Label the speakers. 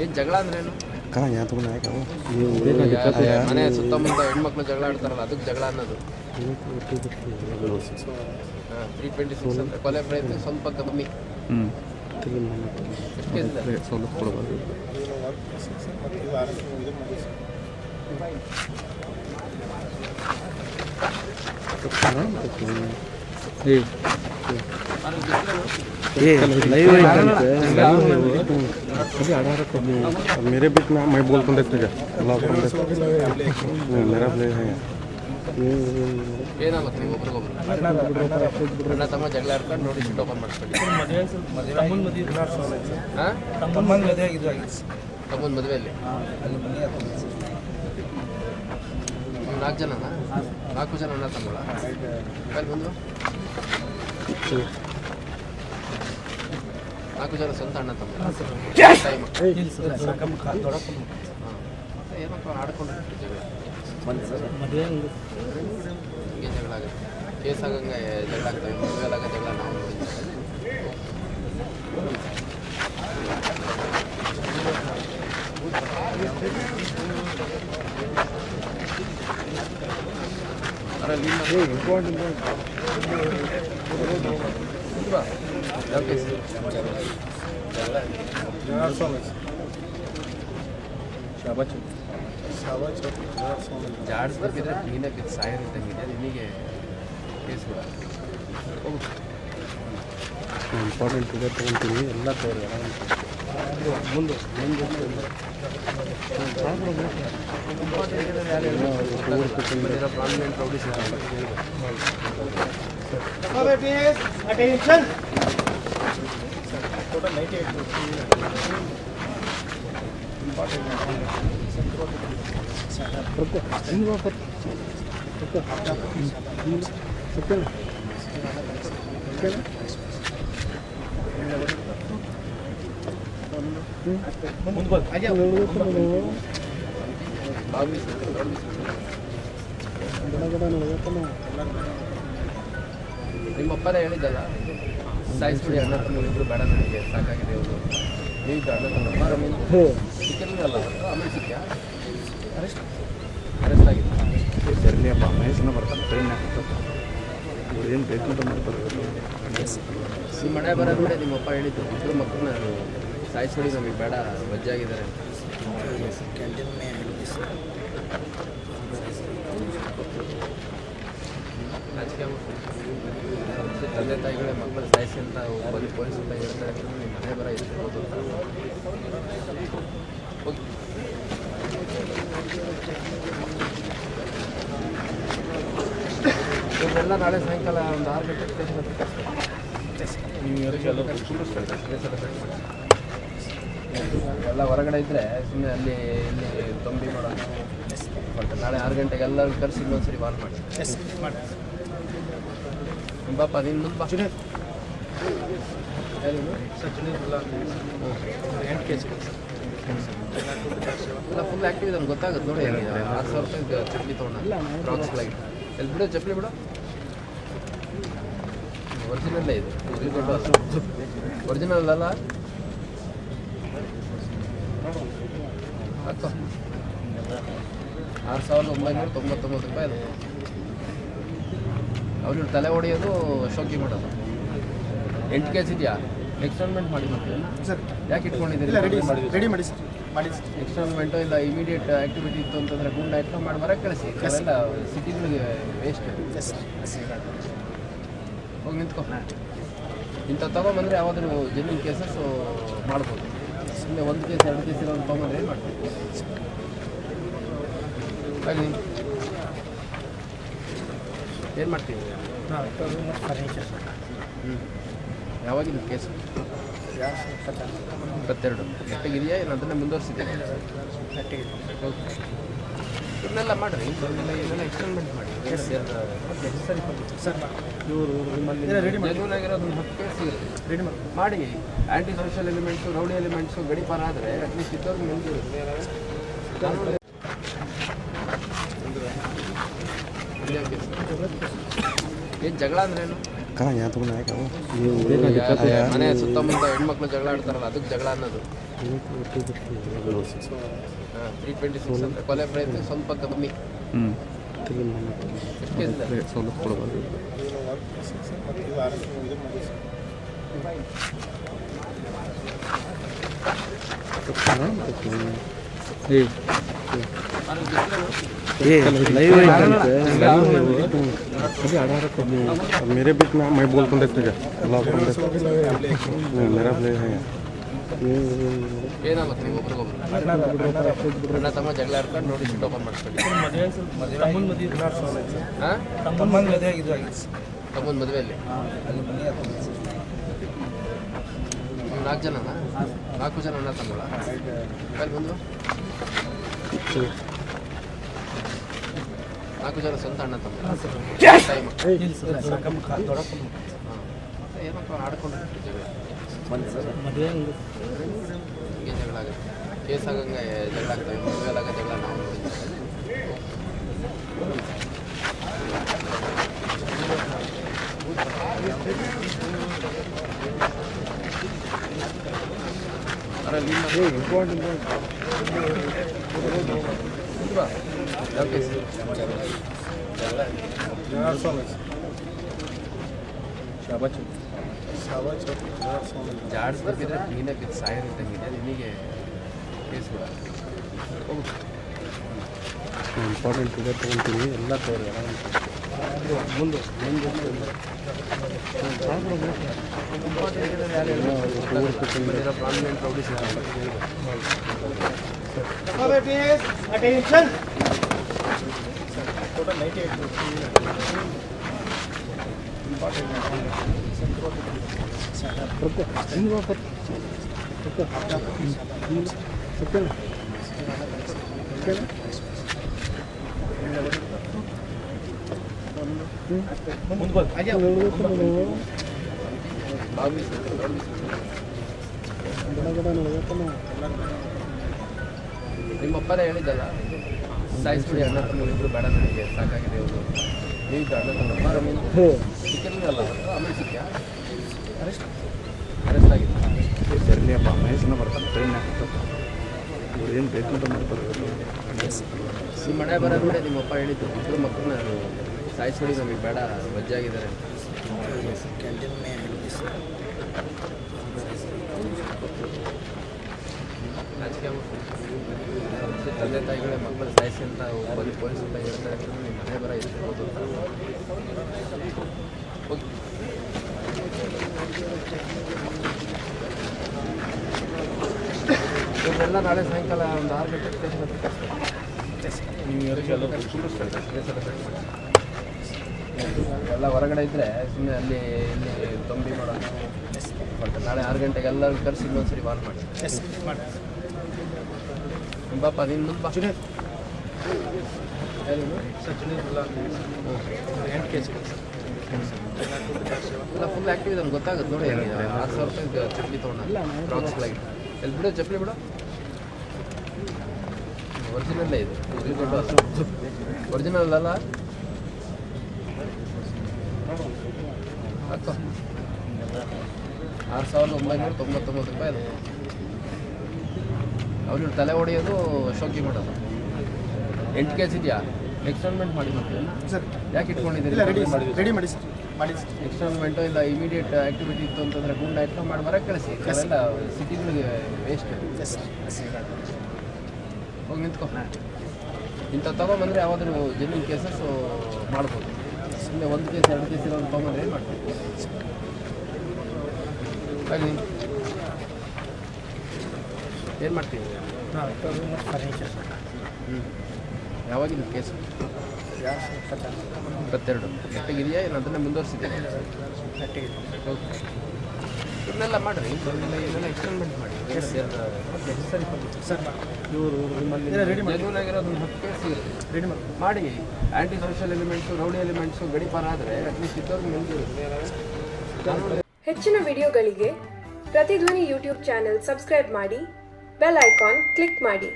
Speaker 1: ಏನು ಜಗಳ ಅಂದ್ರೇನು ಮನೆ ಸುತ್ತಮುತ್ತ ಹೆಣ್ಮಕ್ಳು ಜಗಳ ಆಡ್ತಾರಲ್ಲ ಅದಕ್ಕೆ ಜಗಳ ಅನ್ನೋದು. ತ್ರೀ ಟ್ವೆಂಟಿ ಕೊಲೆ ಸ್ವಲ್ಪ ಕಮ್ಮಿ.
Speaker 2: ಹ್ಞೂ
Speaker 1: ಎಷ್ಟು ಕೇಸ್ ಇದೆ
Speaker 2: ಸವಲತ್ತು ಕೊಡಬಾರ್ದು ಏ मेरे बीच में मैं बोल कौन देखते अल्लाह कौन देखते मेरा प्ले है
Speaker 1: ಏನಾಗುತ್ತೆ ನೀವು ಒಬ್ರಿಗೊಬ್ರು ಅಣ್ಣ ತಮ್ಮ ಜಗಳ ಆಡ್ಕೊಂಡು ನೋಡಿ ಶೀಟ್ ಓಪನ್ ಮಾಡಿಸ್ಕೊಳ್ಳಿ ಹಾಂ ತಮ್ಮನ ಮದುವೆಯಲ್ಲಿ ನೀವು ನಾಲ್ಕು ಜನನಾ ನಾಲ್ಕು ಜನ ಅಣ್ಣ ತಮ್ಮಗಳ ಮೇಲೆ ಬಂದು ನಾಲ್ಕು ಜನ ಸ್ವಂತ ಅಣ್ಣ ತಮ್ಮ. ಟೈಮ್ ಏನಪ್ಪ ಆಡ್ಕೊಂಡು ಜಗಳ ಹಿಂಗೆ? ಜಗಳ ಆಗುತ್ತೆ. ಕೇಸ್ ಆಗಂಗೆ ಜಗಳ ಆಗ್ತವೆ. ಮದುವೆ ಆಗ ಜಗಳ ನಾವು ನೋಡಿದ್ದೀವಿ ಅದ್ರಲ್ಲಿ ಯಾವ ಕೇಸ್ ಜಾಡಿಸ್ಬೇಕಿದ್ರೆ ನೀನೇ ಬಿದ್ದು ಸಾಯೋದಿದ್ದಂಗಿದೆ ನಿನಗೆ ಕೇಸ್ ಕೂಡ
Speaker 2: ಇಂಪಾರ್ಟೆಂಟ್ ಇದೆ ತೊಗೊಳ್ತೀವಿ ಎಲ್ಲ ತೋರಿ ಮುಂದೆ ಮುಂದೆ
Speaker 1: ಪ್ರಾಮಿನೆಂಟ್ ರೌಡೀಸ್
Speaker 3: Attention!
Speaker 1: ನಿಮ್ಮಪ್ಪನೇ ಹೇಳಿದ್ದಲ್ಲ ಸಾಯಿಸ್ಬಿಡಿ ಅಣ್ಣ ತಮ್ಮ ಇಬ್ರು ಬೇಡ ನನಗೆ ಸಾಕಾಗಿದೆ ಇವರು. ನೀವಿದ್ದ ಅಣ್ಣ ತಮ್ಮ ಅಲ್ಲ ಆಮೇಲೆ ಸಿಕ್ಕ ಅರೆಸ್ಟ್. ಅರೆಸ್ಟ್ ಆಗಿದೆ.
Speaker 2: ಅಪ್ಪ ಮಹೇಶನ ಬರ್ತಾನೆ ಟ್ರೈನ್ ಇವ್ರು ಏನು ಬೇಕು ಅಂತ ಮಾಡ್ತಾರೆ
Speaker 1: ನಿಮ್ಮ ಮನೆ ಬರೋದು ನಿಮ್ಮ ಅಪ್ಪ ಹೇಳಿದ್ದು ಇಬ್ಬರು ಮಕ್ಕಳನ್ನ ಸಾಯಿಸ್ಬಿಡಿ ನಮಗೆ ಬೇಡ ವಜ್ಜಾಗಿದ್ದಾರೆ ರಾಜಕೀಯ ತಂದೆ ತಾಯಿಗಳೇ ಮಕ್ಕಳು ಸಾಯಿಸಿ ಅಂತ ಬಂದು ಪೊಲೀಸ್ ಅಂತ ಹೇಳ್ತಾರೆ ನಿಮ್ಮ ಮನೆ ಬರ ಇರ್ಬೋದು ಅಂತ. ಹೋಗಿ. ಇವರೆಲ್ಲ ನಾಳೆ ಸಾಯಂಕಾಲ ಒಂದು ಆರು ಗಂಟೆ ಸ್ಟೇಷನ್ ಹತ್ರ ಎಲ್ಲ ಹೊರಗಡೆ ಇದ್ದರೆ ಸುಮ್ಮನೆ ಅಲ್ಲಿ ಇಲ್ಲಿ ತೊಂಬಿ ಮಾಡೋದು. ಬಟ್ ನಾಳೆ ಆರು ಗಂಟೆಗೆ ಎಲ್ಲರೂ ಕರೆಸಿ ಇನ್ನೊಂದ್ಸರಿ ವಾಲ್ ಮಾಡಿ. ಬಾಪ ನೀನು ಮುಂದೆ ಬಾ ಯಾರಿವ್ನು? ಎಲ್ಲ ಫುಲ್ ಆ್ಯಕ್ಟಿವ್ ಇದೆ ಗೊತ್ತಾಗುತ್ತೆ ನೋಡಿ ಹೆಂಗಿದೆ ಆರು ಸಾವಿರ ರೂಪಾಯಿ ಚಪ್ಪಲಿ ತೊಗೊಂಡ ಫ್ಲೈಟ್ ಲೈಟ್ ಎಲ್ಲಿ ಬಿಡು ಚಪ್ಪಲಿ ಬಿಡು ಒರಿಜಿನಲ್ಲೇ ಇದು ಒರಿಜಿನಲ್ ಅಲ್ಲ ಹಾಕೋ ಆರು ಸಾವಿರದ ಒಂಬೈನೂರ ತೊಂಬತ್ತೊಂಬತ್ತು ರೂಪಾಯಿ ಅದು ಅವ್ರಿಗೆ ತಲೆ ಹೊಡೆಯೋದು ಶೋಕಿ ಮಾಡೋದು. ಎಂಟು ಕೇಸ್ ಇದೆಯಾ? ಎಕ್ಸ್ಪರಿಮೆಂಟ್ ಮಾಡಿ
Speaker 3: ಸರ್
Speaker 1: ಯಾಕೆ ಇಟ್ಕೊಂಡಿದ್ದೀರಿ?
Speaker 3: ರೆಡಿ ರೆಡಿ ಮಾಡಿ ಸರ್ ಮಾಡಿ ಸರ್.
Speaker 1: ಎಕ್ಸ್ಟರ್ಮೆಂಟು ಇಲ್ಲ ಇಮಿಡಿಯೇಟ್ ಆ್ಯಕ್ಟಿವಿಟಿ ಇತ್ತು ಅಂತಂದರೆ ಗುಂಡ ಇಟ್ಕೊಂಡು ಮಾಡಿ ಬರೋಕ್ಕೆ ಕಳಿಸಿ. ಎಲ್ಲ ಸಿಟಿಗಳಿಗೆ ವೇಸ್ಟ್ ಹೋಗಿ ನಿಂತ್ಕೊ. ಇಂಥ ತೊಗೊಂಬಂದರೆ ಯಾವಾದರೂ ಜನ್ಯೂನ್ ಕೇಸಸ್ಸು ಮಾಡ್ಬೋದು. ಸುಮ್ಮನೆ ಒಂದು ಕೇಸ್ ಎರಡು ಕೇಸ್ ಇರೋದು ತೊಗೊಂಡ್ರೆ ಏನು ಮಾಡ್ತೀವಿ ಅಲ್ಲಿ ಏನು ಮಾಡ್ತೀವಿ
Speaker 3: ಫರ್ನಿಚರ್
Speaker 1: ಹ್ಞೂ ಯಾವಾಗಿನ ಕೇಸು ಇಪ್ಪತ್ತೆರಡು. ಗಟ್ಟಿಗಿದೆಯಾ ಏನು ಅದನ್ನೇ ಓಕೆ ಇವನ್ನೆಲ್ಲ ಮಾಡಿರಿ. ಇದನ್ನೆಲ್ಲ ಇದನ್ನೆಲ್ಲ ಎಕ್ಸ್ಪೆರಿಮೆಂಟ್ ಮಾಡಿ ಸರಿ
Speaker 3: ಸರ್ ಇವರು ರೆಡಿ ಮಾಡಿ
Speaker 1: ಜೆನ್ಯೂನ್ ಆಗಿರೋದು ಒಂದು ಹತ್ತು ಕೇಸ್
Speaker 3: ರೆಡಿ ಮಾಡಿ.
Speaker 1: ಮಾಡಿ. Anti social elements rowdy elements ಗಡಿಪಾರ ಆದರೆ ಅಟ್ಲೀಸ್ಟ್ ಇದ್ದವ್ರಿಗೆ ನೆಮ್ಮದಿ ಏನು ಜಗಳ ಅಂದ್ರೇನು ಮನೆ ಸುತ್ತಮುತ್ತ ಹೆಣ್ಮಕ್ಳು ಜಗಳ ಆಡ್ತಾರಲ್ಲ ಅದಕ್ಕೆ ಜಗಳ ಅನ್ನೋದು. ತ್ರೀ ಟ್ವೆಂಟಿ ಸಿಕ್ಸ್ ಅಂದ್ರೆ ಕೊಲೆ ಪ್ರಯತ್ನ ಸ್ವಲ್ಪ ಕಮ್ಮಿ.
Speaker 2: ಹ್ಞೂ
Speaker 1: ಎಷ್ಟು ಕೇಸ್ ಇದೆ
Speaker 2: ಸವಲತ್ತು ಕೊಡಬಾರ್ದು मेरे बीच में मैं बोल दूँ देखते अल्लाह मेरा प्ले है
Speaker 1: ಏನಾಗುತ್ತೆ ನೀವು ಒಬ್ರಿಗೊಬ್ರು ಅಣ್ಣ ತಮ್ಮ ಜಗಳ ಆಡ್ಕೊಂಡು ನೋಡಿ ಶೀಟ್ ಓಪನ್ ಮಾಡಿಸ್ಕೊಳ್ಳಿ
Speaker 3: ತಮ್ಮನ ಮದುವೆ
Speaker 1: ಹಾಂ
Speaker 3: ತಮ್ಮನ ಮದುವೆ ಆಗಿದ್ದು ಆಗಿತ್ತು
Speaker 1: ತಮ್ಮನ ಮದುವೆಯಲ್ಲಿ
Speaker 3: ಅಲ್ಲಿ ಮನೆ ಹತ್ರ
Speaker 1: ನೀವು ನಾಲ್ಕು ಜನನಾ ನಾಲ್ಕು ಜನ ಅಣ್ಣ ತಮ್ಮಳ ಅಲ್ಲಿ ಬಂದು ನಾಲ್ಕು ಜನ ಸ್ವಂತ ಅಣ್ಣ ತಮ್ಮ.
Speaker 3: ಸರ್.
Speaker 1: ಏನಪ್ಪ ಆಡ್ಕೊಂಡು ಜಗಳ
Speaker 3: ಮದುವೆ
Speaker 1: ಹಿಂಗೆ ಜಗಳ ಆಗುತ್ತೆ. ಕೇಸ್ ಆಗಂಗೆ ಜಗಳ ಆಗ್ತವೆ ಮದುವೆಲಾಗ ಜಗಳ ನಾವು ನೋಡಿದ್ದೀವಿ. ಅದ್ರಲ್ಲಿ ಇಲ್ಲ. ಇಲ್ವಾ? ಯಾವ ಕೇಸ್? ಜಾಡ್ಸ್ಬೇಕಿದ್ರೆ ನೀನೇ ಬಿದ್ದು ಸಾಯೋದಿದ್ದಂಗಿದೆ ನಿನಗೆ ಕೇಸ್ಗಳು ಹೋಗು
Speaker 2: ಇಂಪಾರ್ಟೆಂಟ್ ಇದೆ ತೊಗೊತೀನಿ ಎಲ್ಲ ತೋರಿ
Speaker 1: ಮುಂದೆ ಮುಂದೆ
Speaker 3: prominent rowdies attention total ninety eight
Speaker 1: ನಿಮ್ಮಪ್ಪನೇ ಹೇಳಿದ್ದಲ್ಲ ಸಾಯಿಸ್ಬಿಡಿ ಅಣ್ಣ ತಮ್ಮ ಇಬ್ರು ಬೇಡ ನನಗೆ ಸಾಕಾಗಿದೆ ಇವರು. ನೀವು ಅಣ್ಣ ತಮ್ಮ ಸಿಕ್ಕಿರಲಿಲ್ಲ ಆಮೇಲೆ ಸಿಕ್ಕ ಅರೆಸ್ಟ್. ಅರೆಸ್ಟ್ ಆಗಿದೆ
Speaker 2: ಇರಲಿಯಪ್ಪ ಮಹೇಶನ ಬರ್ತಾನೆ ಟ್ರೈನ್ ಏನು ಬೇಕು ಅಂತ ಮಾಡ್ತಾರೆ
Speaker 1: ನಿಮ್ಮ ಮನೆ ಬರೋದ್ರೆ ನಿಮ್ಮಪ್ಪ ಹೇಳಿದ್ದು ಇಬ್ಬರು ಮಕ್ಕಳನ್ನ ಸಾಯಿಸ್ಬಿಡಿ ನಮಗೆ ಬೇಡ ವಜ್ಜಾಗಿದ್ದಾರೆ ಮಾಡ್ಕೊಂಡು ತಂದೆ ತಾಯಿಗಳೇ ಮಕ್ಕಳು ಸಾಯಿಸಿ ಅಂತ ಬಂದು ಪೊಲೀಸ್ ಅಂತ ಹೇಳ್ತಾರೆ ನಿಮ್ಮ ಮನೆ ಬರ ಇರ್ಬೋದು ಅಂತ. ನಾಳೆ ಸಾಯಂಕಾಲ ಒಂದು ಆರು ಗಂಟೆ ಸ್ಟೇಷನ್ ಹತ್ರ. ಎಲ್ಲ ಹೊರಗಡೆ ಇದ್ದರೆ ಸುಮ್ಮನೆ ಅಲ್ಲಿ ಇಲ್ಲಿ ತೊಂಬಿ ಮಾಡೋದು ಬಟ್ ನಾಳೆ ಆರು ಗಂಟೆಗೆ ಎಲ್ಲರೂ ಕರೆಸಿ ಇನ್ನೊಂದ್ಸರಿ ವಾಲ್ ಮಾಡಿ. ಬಾಪ ನೀನು ಮುಂದೆ ಬಾ
Speaker 3: ಎಲ್ಲ
Speaker 1: ಫುಲ್ ಆ್ಯಕ್ಟಿವ್ ಇದೆ ಗೊತ್ತಾಗುತ್ತೆ ನೋಡಿ ಆರು ಸಾವಿರ ರೂಪಾಯಿ ಚಪ್ಪಲಿ ತೊಗೊಂಡ. ಲೈಟ್ ಎಲ್ಲಿ ಬಿಡೋ ಚಪ್ಪಲಿ ಬಿಡು. ಒರಿಜಿನಲ್ಲೇ ಇದು. ಒರಿಜಿನಲ್ ಅಲ್ಲ? ಆರು ಸಾವಿರದ ಒಂಬೈನೂರ ತೊಂಬತ್ತೊಂಬತ್ತು ರೂಪಾಯಿ ಅದು. ಅವ್ರು ತಲೆ ಹೊಡೆಯೋದು ಶೋಕಿ ಮಾಡೋದು ಎಂಟು ಕೆ ಜಿ ಇದೆಯಾ? ಎಕ್ಸ್ಟಾಲ್ಮೆಂಟ್ ಮಾಡಿ
Speaker 3: ಸರ್
Speaker 1: ಯಾಕೆ ಇಟ್ಕೊಂಡಿದ್ದೀರಿ?
Speaker 3: ರೆಡಿ ಮಾಡಿ. ಸರ್ ಮಾಡಿ ಸರ್
Speaker 1: ಇಲ್ಲ ಇಮಿಡಿಯೇಟ್ ಆಕ್ಟಿವಿಟಿ ಇತ್ತು ಅಂತಂದ್ರೆ ಗುಂಡ ಎಕ್ಸ್ಟ್ರಾ ಮಾಡಿ ಬರಕ್ಕೆ ಕಳಿಸಿ. ಎಲ್ಲ ಸಿಟಿಗಳಿಗೆ ವೇಸ್ಟ್ ಹೋಗಿ ನಿಂತ್ಕೊ. ಇಂಥ ತಗೊಂಬಂದರೆ ಯಾವಾದರೂ ಜೆನ್ಯೂನ್ ಕೇಸಸ್ಸು ಮಾಡ್ಬೋದು. ಸುಮ್ಮನೆ ಒಂದು ಕೇಸ್ ಎರಡು ಕೇಸ್ ಇರೋದು ತೊಗೊಂಡ್ರೆ ಏನು ಮಾಡ್ತೀವಿ ಏನು ಮಾಡ್ತೀವಿ
Speaker 3: ಫರ್ನಿಚರ್
Speaker 1: ಹ್ಞೂ ಯಾವಾಗಿದ್ದು ಕೇಸು ಇಪ್ಪತ್ತೆರಡು. ನೆಟ್ಟಿಗಿದೆಯಾ ಏನು ಅದನ್ನೇ ಮುಂದುವರಿಸಿದ್ದೀವಿ ಇದನ್ನೆಲ್ಲ ಮಾಡಿರಿ. ಇದನ್ನೆಲ್ಲ ಇದನ್ನೆಲ್ಲ ಎಕ್ಸ್ಟೆನ್ಮೆಂಟ್ ಮಾಡಿ
Speaker 3: ರೆಡಿ ಮಾಡಿ.
Speaker 1: Anti social elements rowdy elements ಗಡಿಪಾರ ಆದರೆ
Speaker 4: ಹೆಚ್ಚಿನ ವಿಡಿಯೋಗಳಿಗೆ ಪ್ರತಿಧ್ವನಿ ಯೂಟ್ಯೂಬ್ ಚಾನೆಲ್ ಸಬ್ಸ್ಕ್ರೈಬ್ ಮಾಡಿ, ಬೆಲ್ ಐಕಾನ್ ಕ್ಲಿಕ್ ಮಾಡಿ.